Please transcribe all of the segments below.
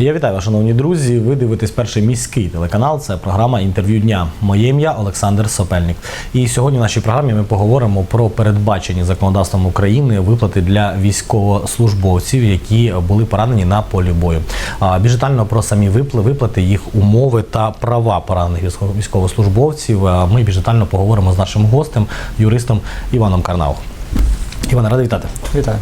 Я вітаю вас, шановні друзі. Ви дивитесь перший міський телеканал. Це програма інтерв'ю дня. Моє ім'я Олександр Сопельник. І сьогодні в нашій програмі ми поговоримо про передбачені законодавством України виплати для військовослужбовців, які були поранені на полі бою. Більш детально про самі випла- виплати, їх умови та права поранених військовослужбовців. Ми більш поговоримо з нашим гостем, юристом Іваном Карнау. Івана, радий вітати. Вітаю.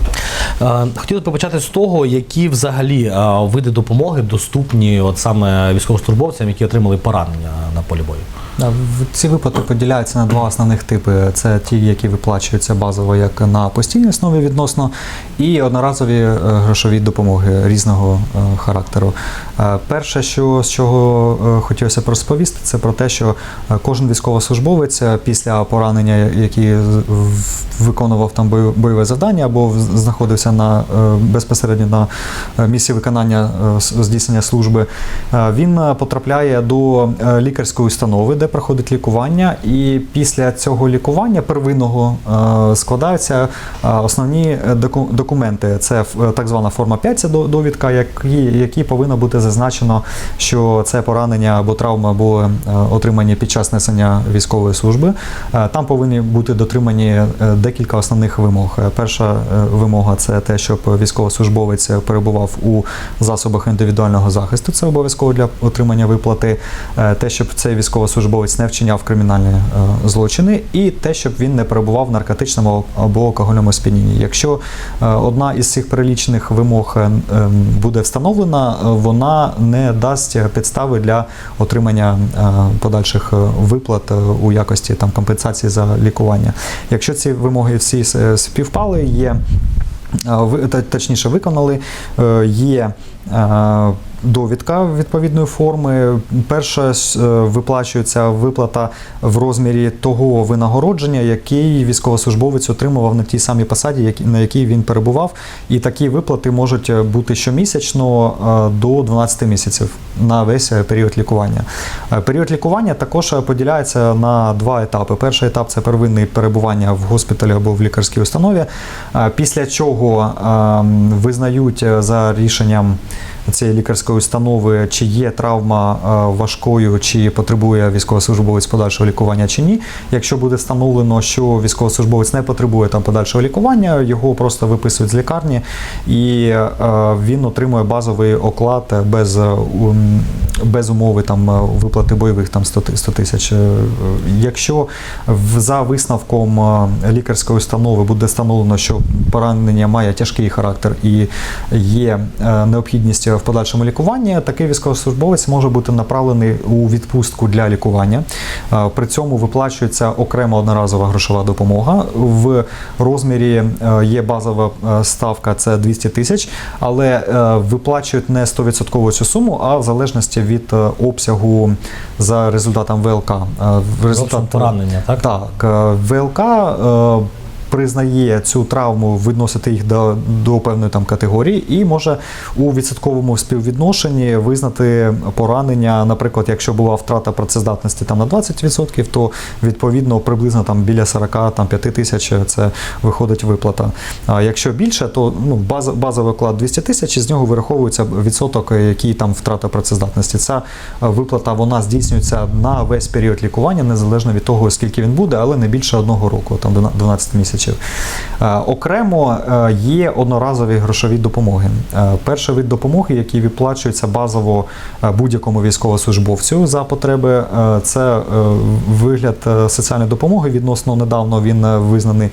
Е, б почати з того, які взагалі е, види допомоги доступні от саме військовослужбовцям, які отримали поранення на полі бою. Ці виплати поділяються на два основних типи: це ті, які виплачуються базово як на постійній основі відносно, і одноразові е, грошові допомоги різного характеру. Перше, що з чого хотілося б розповісти, це про те, що кожен військовослужбовець після поранення, який виконував там бою- бойове завдання або знаходився на е, безпосередньо на е, місці виконання е, здійснення служби, він потрапляє до лікарської установи, де проходить лікування, і після цього лікування первинного складаються основні документи. Це так звана форма 5, це до- довідка, які, які повинно бути зазначено, що це поранення або травма були отримані під час несення військової служби. Там повинні бути дотримані декілька основних вимог. Е, Перша е, вимога це те, щоб військовослужбовець перебував у засобах індивідуального захисту. Це обов'язково для отримання виплати. Е, Те, щоб цей військовослужбовець не вчиняв кримінальні е, злочини, і те, щоб він не перебував в наркотичному або алкогольному сп'янінні. Якщо е, одна із цих перелічених вимог е, буде встановлена, е, вона не дасть підстави для отримання е, подальших е, виплат е, у якості там компенсації за лікування. Якщо ці вимоги всі співпали, є е, точніше виконали, е, є е, довідка відповідної форми. Перша е, виплачується виплата в розмірі того винагородження, який військовослужбовець отримував на тій самій посаді, на якій він перебував. І такі виплати можуть е, бути щомісячно е, до 12 місяців на весь період лікування. Період лікування також поділяється на два етапи. Перший етап це первинне перебування в госпіталі або в лікарській установі, після чого е, визнають за рішенням цієї лікарської установи, чи є травма е, важкою, чи потребує військовослужбовець подальшого лікування чи ні. Якщо буде встановлено, що військовослужбовець не потребує там подальшого лікування, його просто виписують з лікарні, і е, він отримує базовий оклад без, е, без умови там виплати бойових там 100 тисяч. Якщо за висновком лікарської установи буде встановлено, що поранення має тяжкий характер і є необхідність в подальшому лікуванні, такий військовослужбовець може бути направлений у відпустку для лікування. Е, При цьому виплачується окрема одноразова грошова допомога. В розмірі е, є базова е, ставка це 200 тисяч, але виплачують не 100% цю суму, а в залежності від обсягу за результатом ВЛК. В Результат поранення, так? так, ВЛК признає цю травму, відносити їх до, до певної там категорії, і може у відсотковому співвідношенні визнати поранення. Наприклад, якщо була втрата працездатності там на 20%, то відповідно приблизно там біля 40 там 5 тисяч це виходить виплата. А якщо більше, то ну база, базовий оклад 200 тисяч, і з нього вираховується відсоток, який там втрата працездатності. Ця виплата вона здійснюється на весь період лікування, незалежно від того, скільки він буде, але не більше одного року, там до 12 місяців. Е, Окремо е, є одноразові грошові допомоги. Е, Перший вид допомоги, який виплачується базово е, будь-якому військовослужбовцю за потреби, це вигляд соціальної допомоги. Відносно недавно він визнаний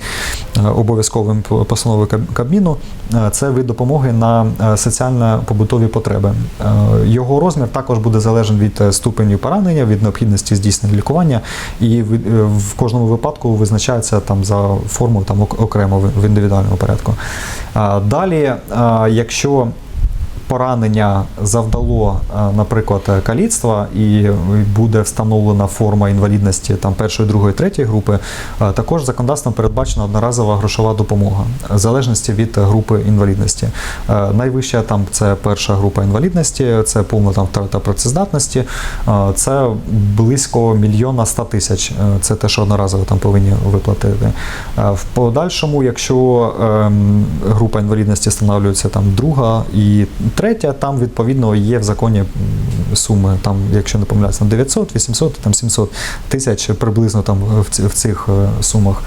обов'язковим постановою Кабміну. Це вид допомоги на соціально-побутові потреби. Його розмір також буде залежен від ступеню поранення, від необхідності здійснення лікування, і в, кожному випадку визначається там за формою там окремо в- індивідуальному порядку. Далі, якщо поранення завдало, е, наприклад, каліцтва і буде встановлена форма інвалідності там першої, другої, третьої групи, е, також законодавством передбачена одноразова грошова допомога в залежності від групи інвалідності. Е, Найвища там це перша група інвалідності, це повна там втрата працездатності, це близько мільйона ста тисяч. Це те, що одноразово там повинні виплатити. В подальшому, якщо ем, група інвалідності встановлюється там друга і третя, там відповідно є в законі суми, там, якщо не помиляюся, 900, 800, там 700 тисяч приблизно там в, цих е, сумах.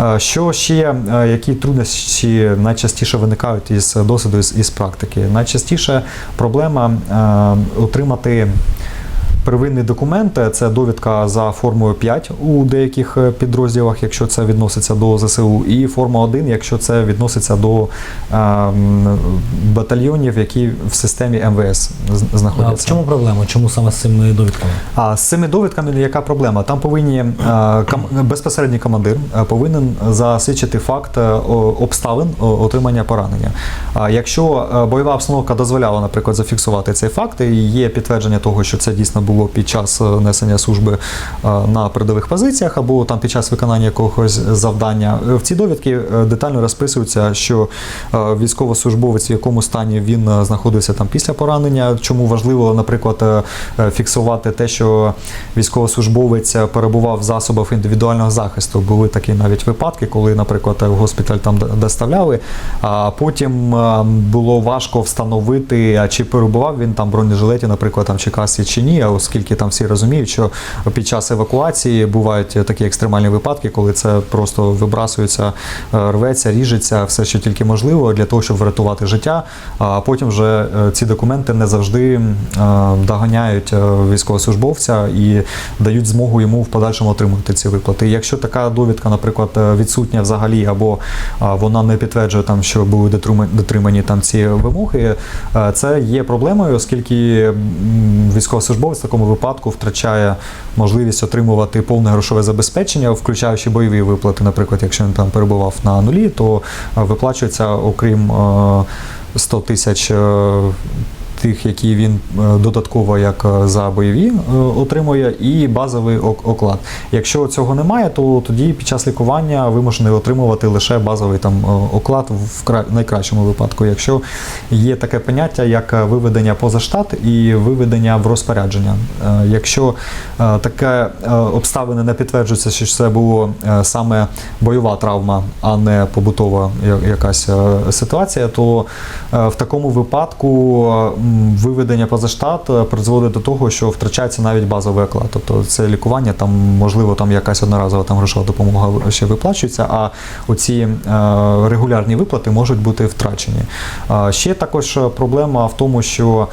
Е, Що ще, е, які труднощі найчастіше виникають із досвіду із, практики? Найчастіше проблема е, отримати. Первинний документ це довідка за формою 5 у деяких е, підрозділах, якщо це відноситься до ЗСУ, і форма 1, якщо це відноситься до е, батальйонів, які в системі МВС з- А знаходяться. в чому проблема? Чому саме з цими довідками? А з цими довідками яка проблема? Там повинні е, безпосередній командир е, повинен засвідчити факт е, обставин отримання поранення. А якщо е, бойова обстановка дозволяла, наприклад, зафіксувати цей факт, і є підтвердження того, що це дійсно було під час е, несення служби е, на передових позиціях або там під час виконання якогось завдання, е, в ці довідки детально розписується, що військовослужбовець в якому стані він знаходився там після поранення. Чому важливо, наприклад, фіксувати те, що військовослужбовець перебував в засобах індивідуального захисту. Були такі навіть випадки, коли, наприклад, в госпіталь там доставляли, а потім було важко встановити, чи перебував він там в бронежилеті, наприклад, там чи касі чи ні, оскільки там всі розуміють, що під час евакуації бувають такі екстремальні випадки, коли це просто вибрасується, е, рветься, ріжеться, все, що тільки можливо, для того, щоб врятувати життя. А потім вже е, ці документи не завжди е, доганяють військовослужбовця і дають змогу йому в подальшому отримати ці виплати. Якщо така довідка, наприклад, відсутня взагалі, або вона не підтверджує там, що були дотримані там ці вимоги, це є проблемою, оскільки військовослужбовець в такому випадку втрачає можливість отримувати повне грошове забезпечення, включаючи бойові виплати. Наприклад, якщо він там перебував на нулі, то е, виплачується окрім е, 100 тисяч. Тих, які він е, додатково як е, за бойові е, отримує, і базовий ок- оклад. Якщо цього немає, то тоді під час лікування вимушений отримувати лише базовий там оклад в найкращому випадку. Якщо є таке поняття, як виведення поза штат і виведення в розпорядження. Якщо таке обставини не підтверджується, що це було саме бойова травма, а не побутова якась ситуація, то в такому випадку виведення поза штат е, призводить до того, що втрачається навіть базовий оклад. Тобто це лікування, там можливо там якась одноразова там грошова допомога ще виплачується, а оці е, регулярні виплати можуть бути втрачені. Е, Ще також проблема в тому, що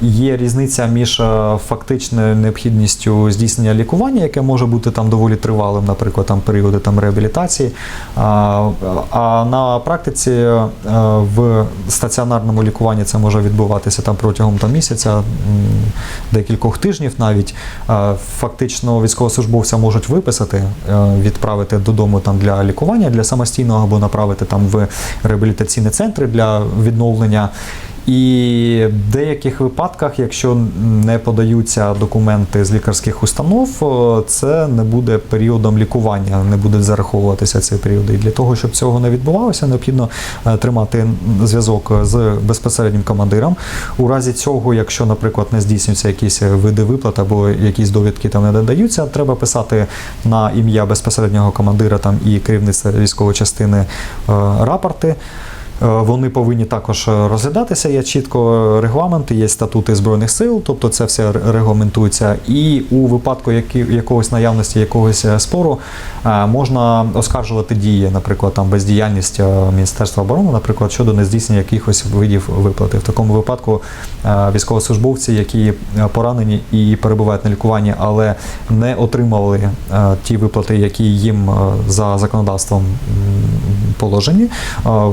є різниця між фактичною необхідністю здійснення лікування, яке може бути там доволі тривалим, наприклад, там періоди там реабілітації. А, на практиці в стаціонарному лікуванні це може відбуватися там протягом там, місяця, декількох тижнів навіть. Фактично військовослужбовця можуть виписати, е, відправити додому там для лікування, для самостійного або направити там в реабілітаційні центри для відновлення. І в деяких випадках, якщо не подаються документи з лікарських установ, е, це не буде періодом лікування, не буде зараховуватися цей період. І для того, щоб цього не відбувалося, необхідно е, тримати зв'язок з безпосереднім командиром. У разі цього, якщо, наприклад, не здійснюються якісь види виплат або якісь довідки там не надаються, треба писати на ім'я безпосереднього командира там і керівництва військової частини е, рапорти. Е, Вони повинні також розглядатися. Є чітко регламенти, є статути збройних сил, тобто це все регламентується. І у випадку якогось наявності якогось е, спору е, можна оскаржувати дії, наприклад, там бездіяльність е, Міністерства оборони, наприклад, щодо нездійснення якихось видів виплати. В такому випадку е, військовослужбовці, які е, поранені і перебувають на лікуванні, але не отримали е, ті виплати, які їм е, за законодавством е,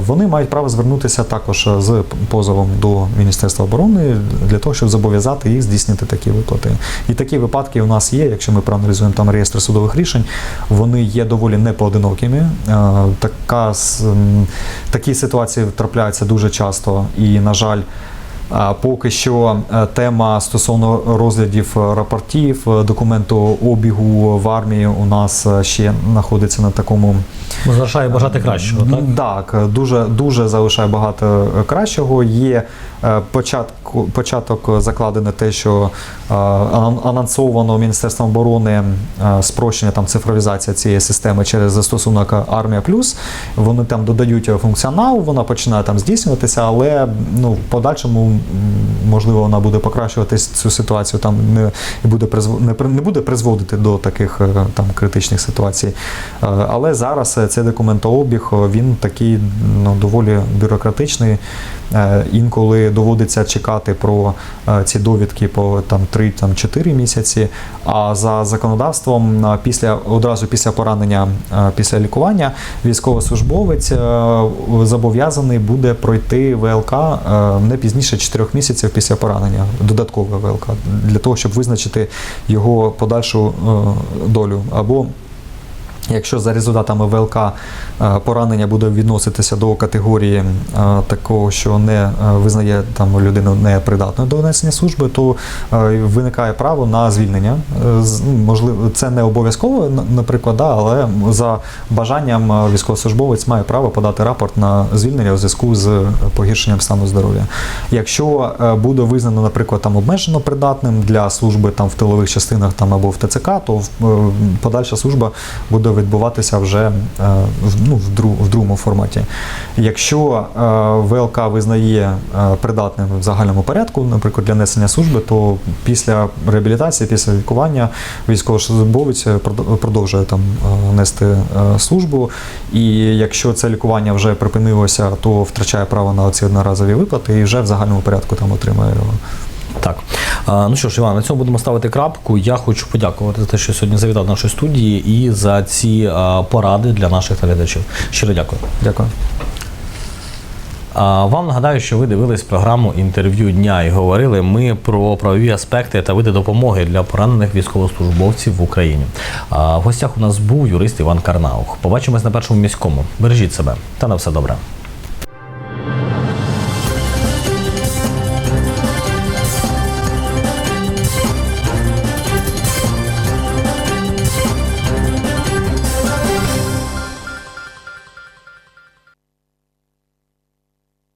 вони мають право звернутися також з позовом до Міністерства оборони для того, щоб зобов'язати їх здійснити такі виплати. І такі випадки у нас є. Якщо ми проаналізуємо там реєстр судових рішень, вони є доволі непоодинокими. Е, Така, такі ситуації трапляються дуже часто, і, на жаль, Поки що е, тема стосовно розглядів е, рапортів, е, документообігу в армії у нас ще знаходиться на такому залишає бажати кращого, так? так, дуже, дуже залишає багато кращого. Є початку, початок закладене те, що анонсовано Міністерством оборони спрощення там цифровізація цієї системи через застосунок Армія Плюс. Вони там додають функціонал, вона починає там здійснюватися, але ну, в подальшому можливо вона буде покращувати цю ситуацію, там не буде не, не буде призводити до таких е, там критичних ситуацій. Е, Але зараз е, цей документообіг він такий ну, доволі бюрократичний. Інколи доводиться чекати про ці довідки по там 3-4 місяці. А за законодавством, після одразу після поранення, після лікування, військовослужбовець зобов'язаний буде пройти ВЛК не пізніше 4 місяців після поранення, додаткова ВЛК, для того, щоб визначити його подальшу е, долю. Або Якщо за результатами ВЛК е, поранення буде відноситися до категорії е, такого, що не е, визнає там людину непридатною до несення служби, то виникає право на звільнення. Ну, Можливо, це не обов'язково, наприклад, да, але за бажанням військовослужбовець має право подати рапорт на звільнення у зв'язку з погіршенням стану здоров'я. Якщо буде визнано, наприклад, там обмежено придатним для служби там в тилових частинах там або в ТЦК, то подальша служба буде відбуватися вже е, ну, в, дру, в другому форматі. Якщо е, ВЛК визнає е, придатним в загальному порядку, наприклад, для несення служби, то після реабілітації, після лікування військовослужбовець продовжує там нести службу. І якщо це лікування вже припинилося, то втрачає право на ці одноразові виплати і вже в загальному порядку там отримує його. Так. Ну що ж, Іван, на цьому будемо ставити крапку. Я хочу подякувати за те, що сьогодні завітав до нашої студії і за ці поради для наших глядачів. Щиро дякую. Дякую. Вам нагадаю, що ви дивились програму інтерв'ю дня і говорили ми про правові аспекти та види допомоги для поранених військовослужбовців в Україні. В гостях у нас був юрист Іван Карнаух. Побачимось на першому міському. Бережіть себе та на все добре.